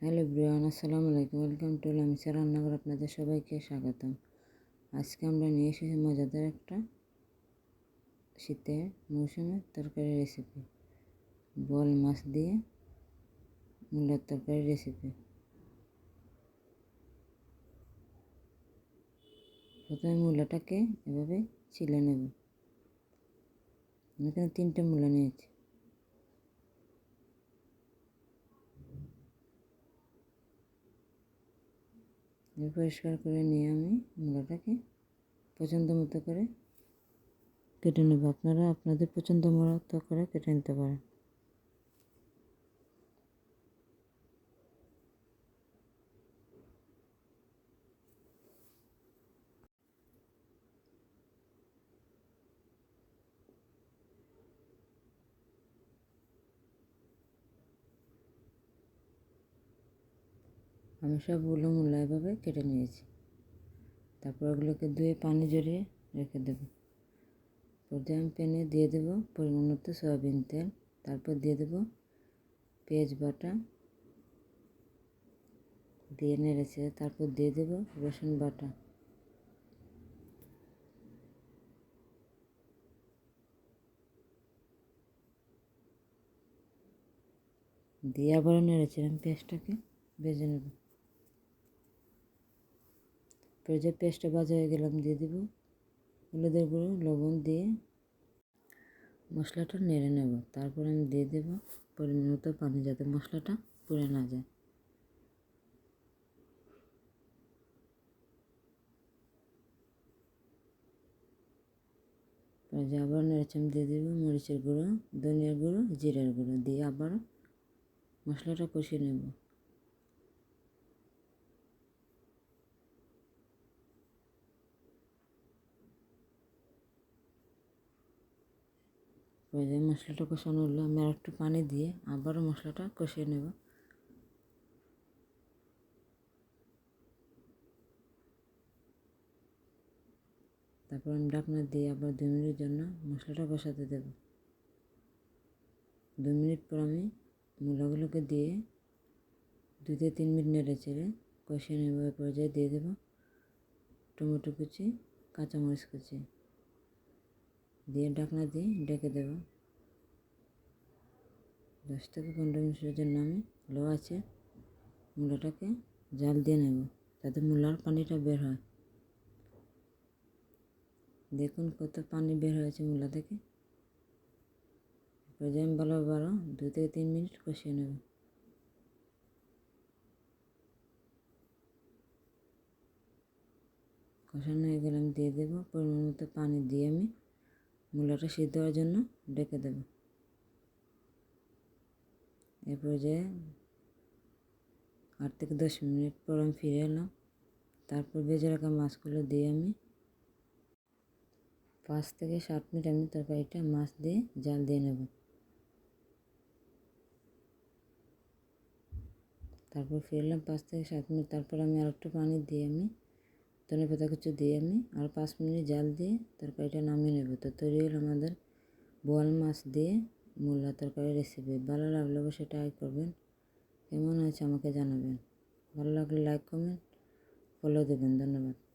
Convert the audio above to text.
Hello Brian আসসালামু আলাইকুম। Welcome to Lamisa রান্নাঘর, আপনাদের সবাইকে স্বাগতম। আজকে আমরা নিয়ে এসেছি মজাদার একটা শীতের মৌসুমে তরকারি রেসিপি বল মাছ দিয়ে মূলার তরকারি রেসিপি প্রথমে মূলাটাকে এভাবে ছিলে নেব। এখানে তিনটে মূলা নিয়েছি। পরিষ্কার করে নিয়ে আমি মূলাটাকে পছন্দ মতো করে কেটে নেব। আপনারা আপনাদের পছন্দ মতো করে কেটে নিতে পারেন। আমি সবগুলো মূলা এভাবে কেটে নিয়েছি। তারপর ওগুলোকে ধুয়ে পানি জড়িয়ে রেখে দেব। পর্যায়ে আমি প্যানে দিয়ে দেবো পরিমাণ মতো সয়াবিন তেল। তারপর দিয়ে দেবো পেঁয়াজ বাটা। দিয়ে নেড়েছে তারপর দিয়ে দেবো রসুন বাটা। দিয়ে আবারও নেড়েছিলাম পেঁয়াজটাকে ভেজে নেব। পেঁয়াজের পেস্টটা ভাজা হয়ে গেলাম দিয়ে দেবো। হলুদের গুঁড়ো, লবণ দিয়ে মশলাটা নেড়ে নেব। তারপর আমি দিয়ে দেবো পরিমাণ মতো পানি যাতে মশলাটা পুড়ে না যায়। যে আবার নেড়েচাম দিয়ে দেবো মরিচের গুঁড়ো, ধনিয়ার গুঁড়ো, জিরের গুঁড়ো দিয়ে আবার মশলাটা কষিয়ে নেব। যে মশলাটা কষানো হলো, আমি আর একটু পানি দিয়ে আবারও মশলাটা কষিয়ে নেব। তারপর আমি ঢাকনা দিয়ে আবার দু মিনিটের জন্য মশলাটা কষাতে দেব। দু মিনিট পর আমি মূলাগুলোকে দিয়ে দু থেকে তিন মিনিট নেড়ে চেড়ে কষিয়ে নেব। পর্যায়ে দিয়ে দেবো টমেটো কুচি, কাঁচামরিচ কুচি। দিয়ে ঢাকনা দিয়ে ডেকে দেব। দশ থেকে পনেরো মিনিটের জন্য আমি লো আছে মূলাটাকে জাল দিয়ে নেব, তাতে মূলার পানিটা বের হয়। দেখুন কত পানি বের হয়েছে মূলা থেকে। পর্যায়ে ভালো বারো দু থেকে তিন মিনিট কষিয়ে নেব। কষানো হয়ে গেলে আমি দিয়ে দেবো পরিমাণ মতো পানি দিয়ে আমি মূলাটা সিদ্ধ হওয়ার জন্য ডেকে দেব। এ যে আট থেকে দশ মিনিট পর আমি ফিরে এলাম। তারপর ভেজে রাখা মাছগুলো দিয়ে আমি পাঁচ থেকে সাত মিনিট আমি তরকারিটা মাছ দিয়ে জাল দিয়ে নেব। তারপর ফিরলাম পাঁচ থেকে সাত মিনিট। তারপর আমি আর একটু পানি দিয়ে আমি ধনে পাতা কিছু দিয়ে আমি আর পাঁচ মিনিট জাল দিয়ে তরকারিটা নামিয়ে নেব। তো তৈরি হলো আমাদের বোয়াল মাছ দিয়ে মূলা তরকারি রেসিপি ভালো লাগলে অবশ্যই ট্রাই করবেন। কেমন হয়েছে আমাকে জানাবেন। ভালো লাগলে লাইক কমেন্ট ফলো দেবেন। ধন্যবাদ।